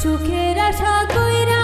সুখের আশা কইরা